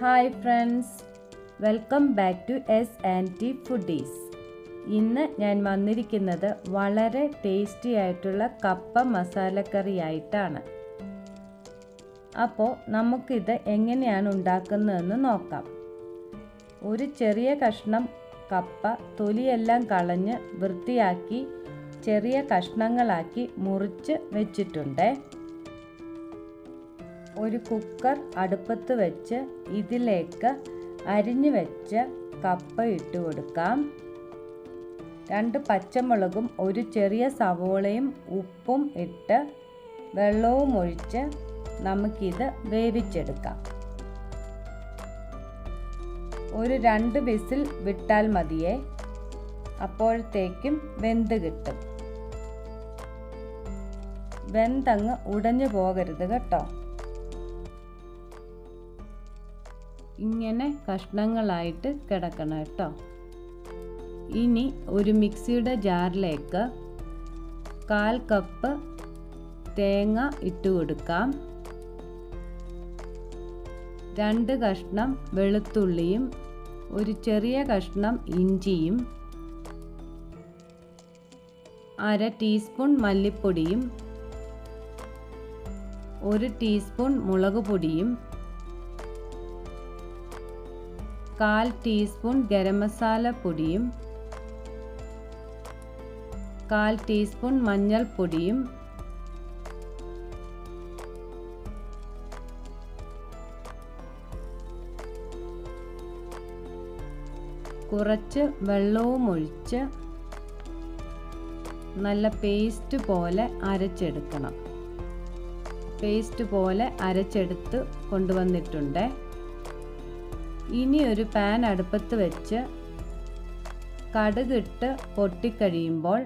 Hi friends. Welcome back to S and T foodies. ഇന്ന് ഞാൻ വന്നിരിക്കുന്നത് വളരെ ടേസ്റ്റി ആയിട്ടുള്ള കപ്പ മസാലക്കറി ആയിട്ടാണ് അപ്പോൾ നമുക്കിത് എങ്ങനെയാണ് ഉണ്ടാക്കുന്നതെന്ന് നോക്കാം. ഒരു ചെറിയ കഷ്ണം കപ്പ തൊലിയെല്ലാം കളഞ്ഞ് വൃത്തിയാക്കി ചെറിയ കഷ്ണങ്ങളാക്കി മുറിച്ച് വെച്ചിട്ടുണ്ട്. ഒരു കുക്കർ അടുപ്പത്ത് വെച്ച് ഇതിലേക്ക് അരിഞ്ഞു വെച്ച കപ്പ ഇട്ട് കൊടുക്കാം. രണ്ട് പച്ചമുളകും ഒരു ചെറിയ സവോളയും ഉപ്പും ഇട്ട് വെള്ളവും ഒഴിച്ച് നമുക്കിത് വേവിച്ചെടുക്കാം. ഒരു രണ്ട് വിസിൽ വിട്ടാൽ മതിയേ. അപ്പോഴത്തേക്കും വെന്ത് കിട്ടും. വെന്തങ്ങ് ഉടഞ്ഞു പോകരുത് കേട്ടോ. ഇങ്ങനെ കഷ്ണങ്ങളായിട്ട് കിടക്കണം കേട്ടോ. ഇനി ഒരു മിക്സിയുടെ ജാറിലേക്ക് കാൽ കപ്പ് തേങ്ങ ഇട്ട് കൊടുക്കാം. രണ്ട് കഷ്ണം വെളുത്തുള്ളിയും ഒരു ചെറിയ കഷ്ണം ഇഞ്ചിയും അര ടീസ്പൂൺ മല്ലിപ്പൊടിയും ഒരു ടീസ്പൂൺ മുളക് പൊടിയും കാൽ ടീസ്പൂൺ ഗരം മസാല പൊടിയും കാൽ ടീസ്പൂൺ മഞ്ഞൾപ്പൊടിയും കുറച്ച് വെള്ളവും ഒഴിച്ച് നല്ല പേസ്റ്റ് പോലെ അരച്ചെടുക്കണം. പേസ്റ്റ് പോലെ അരച്ചെടുത്ത് കൊണ്ടുവന്നിട്ടുണ്ട്. ഇനി ഒരു പാൻ അടുപ്പത്ത് വെച്ച് കടുകിട്ട് പൊട്ടിക്കഴിയുമ്പോൾ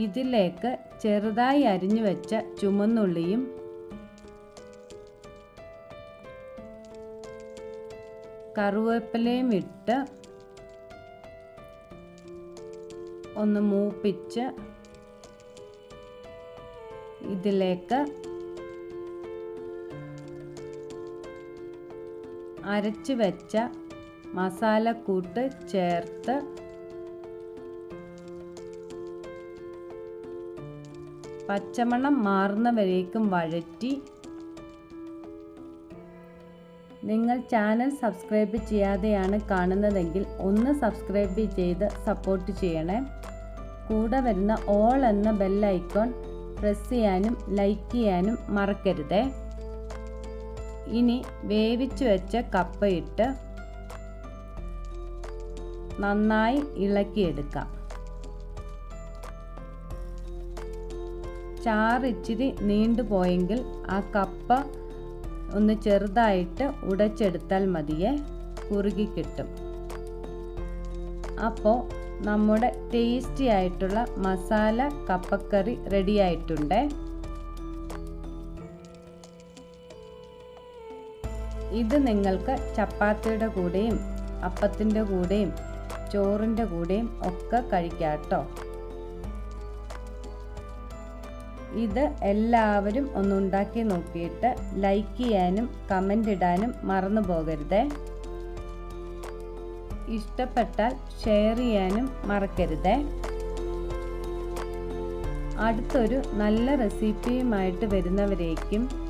ഇതിലേക്ക് ചെറുതായി അരിഞ്ഞു വെച്ച ചുമന്നുള്ളിയും കറുവേപ്പിലയും ഇട്ട് ഒന്ന് മൂപ്പിച്ച് ഇതിലേക്ക് അരച്ച് വെച്ച മസാലക്കൂട്ട് ചേർത്ത് പച്ചമണം മാറുന്നവരേക്കും വഴറ്റി നിങ്ങൾ ചാനൽ സബ്സ്ക്രൈബ് ചെയ്യാതെയാണ് കാണുന്നതെങ്കിൽ ഒന്ന് സബ്സ്ക്രൈബ് ചെയ്ത് സപ്പോർട്ട് ചെയ്യണേ. കൂടെ വരുന്ന ഓൾ എന്ന ബെല്ലൈക്കോൺ പ്രസ് ചെയ്യാനും ലൈക്ക് ചെയ്യാനും മറക്കരുതേ. ഇനി വേവിച്ചു വെച്ച കപ്പയിട്ട് നന്നായി ഇളക്കിയെടുക്കാം. ചാറിച്ചിരി നീണ്ടുപോയെങ്കിൽ ആ കപ്പ ഒന്ന് ചെറുതായിട്ട് ഉടച്ചെടുത്താൽ മതിയെ കുറുകി കിട്ടും. അപ്പോൾ നമ്മുടെ ടേസ്റ്റി ആയിട്ടുള്ള മസാല കപ്പക്കറി റെഡി ഇത് നിങ്ങൾക്ക് ചപ്പാത്തിയുടെ കൂടെയും അപ്പത്തിന്റെ കൂടെയും ചോറിന്റെ കൂടെയും ഒക്കെ കഴിക്കാട്ടോ കേട്ടോ. ഇത് എല്ലാവരും ഒന്ന് ഉണ്ടാക്കി നോക്കിയിട്ട് ലൈക്ക് ചെയ്യാനും കമന്റ് ഇടാനും മറന്നു പോകരുതേ. ഇഷ്ടപ്പെട്ടാൽ ഷെയർ ചെയ്യാനും മറക്കരുതേ. അടുത്തൊരു നല്ല റെസിപ്പിയുമായിട്ട് വരുന്നവരേക്കും